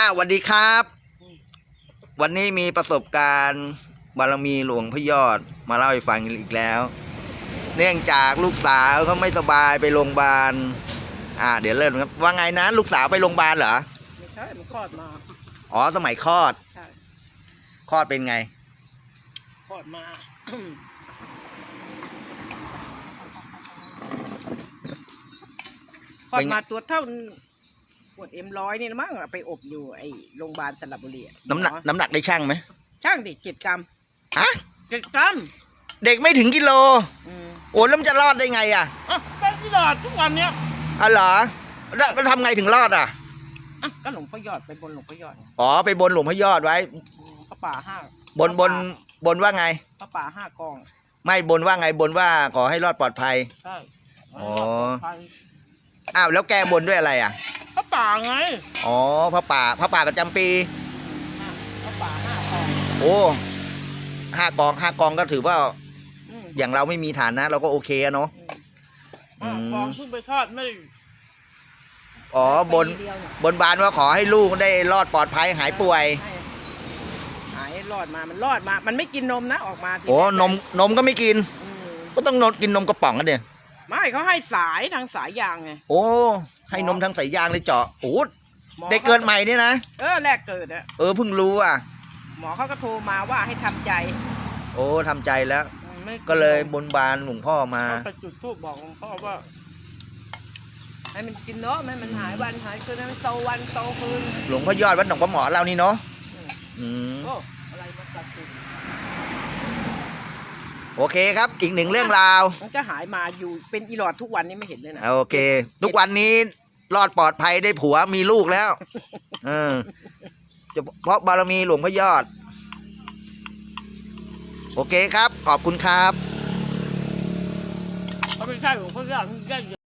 อ่าสวัสดีครับ วันนี้มีประสบการณ์บารมีหลวงพระยอดมาเล่าให้ฟังอีกแล้ว เนื่องจากลูกสาวเขาไม่สบายไปโรงพยาบาล อ่า เดี๋ยวเริ่มครับ ว่าไงนะ ลูกสาวไปโรงพยาบาลเหรอ ไม่ใช่มันคลอดมา อ๋อ สมัยคลอด ใช่ คลอดเป็นไง คลอดมา คลอดมาตัวเท่า ปวดเอ็มร้อยนี่นะมั้งเอาไปอบอยู่ไอ้โรงพยาบาลสระบุรีอะน้ำหนักมอน้ำหนักได้ช่างไหมช่างดิเจ็ดกรัมฮะเจ็ดกรัมเด็กไม่ถึงกิโล อืมโอ้แล้วมันจะรอดได้ไงอะอะก็ที่หลอดทุกวันเนี้ยอ๋อเหรอแล้วแล้วทำไงถึงรอดอะอะก็หลวงพ่อยอดไปบนหลวงพ่อยอดไงอ๋อไปบนหลวงพระยอดไว้ อืมพระป่าห้าบนบนบนว่าไง พระป่าห้ากองไม่บนว่าไงบนว่าขอให้รอดปลอดภัย ใช่อ๋อพระอ้าวแล้วแก้บนด้วยอะไรอะ ป่าไงอ๋อพระป่าพระป่าประจำปีอะพระป่าห้ากองโอ้ห้ากองห้ากองก็ถือว่า อืมอย่างเราไม่มีฐานะ เราก็โอเคอะเนาะอะอืมกองเพิ่งไปทอดไม่อ๋อบน ปีเดียวเนี่ยบนบานว่าขอให้ลูกได้รอดปลอดภัยหายป่วย ให้หายรอดมามันรอดมา มันไม่กินนมนะออกมาทีโอ้แรกนมนมก็ไม่กิน อืมก็ต้องนมกินนมกระป๋องกันเดีย ไม่เขาให้สายทางสายยางไง โอ้ ให้นมทางสายยางเลยเจาะโอ้หมอเด็กเกิดใหม่เนี่ยนะ เออแรกเกิดอะเออเพิ่งรู้อะ หมอเขาก็โทรมาว่าให้ทำใจโอ้ทำใจแล้ว ไม่ก็เลยบนบานหลวงพ่อมา เขาไปจุดทูบบอกหลวงพ่อว่า ให้มันกินเนาะให้มันหายวันหายคืนให้มันโตวันโตคืนหลวงพ่อยอดวัดหนองปลาหมอเรานี่เนาะอืม โอ้อะไรมาตัดสิน โอเคครับอีกหนึ่งเรื่องราวมันจะหายมาอยู่เป็นอีหลอดทุกวันนี้ไม่เห็นเลยนะโอเค ทุกวันนี้รอดปลอดภัยได้ผัวมีลูกแล้วเออจะเพราะบารมีหลวงพ่อยอด โอเคครับ ขอบคุณครับ เขาไม่ใช่หลวงพ่อยอดมันแค่